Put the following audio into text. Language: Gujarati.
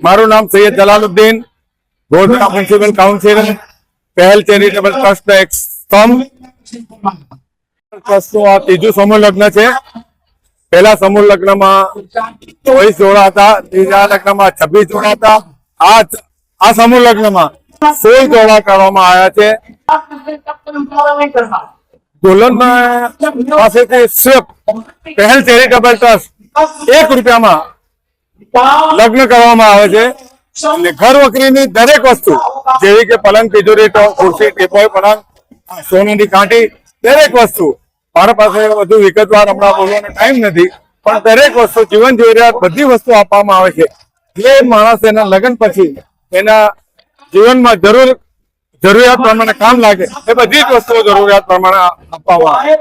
મારું નામ Saiyad Jalaluddin Godhra municipal council Pahel charitable trust એક ત્રીજું સમૂહ લગ્ન છે. પહેલા સમૂહ લગ્નમાં ચોવીસ જોડા હતા, ત્રીજા લગ્નમાં છવ્વીસ જોડા હતા. આ આ સમૂહ લગ્નમાં સોળ જોડા કરવામાં આવ્યા છે. દુલ્હન પાસેથી સ્વેપ પહેલ ચેરિટેબલ ટ્રસ્ટ એક રૂપિયામાં લગ્ન કરવામાં આવે છે. અને ઘર વકરીની દરેક વસ્તુ જેવી કે પલંગ તિજોરી ખુરશી ટીપોય પલંગ સોનાની કાંટી દરેક વસ્તુ. મારા પાસે વધુ વિગતવાર હમણાં બોલવાનો ટાઈમ નથી પણ દરેક વસ્તુ જીવન જરૂરિયાત બધી વસ્તુ આપવામાં આવે છે. જે માણસ એના લગ્ન પછી એના જીવનમાં જરૂર જરૂરિયાત પ્રમાણે કામ લાગે એ બધી જ વસ્તુઓ જરૂરિયાત પ્રમાણે આપવામાં આવે.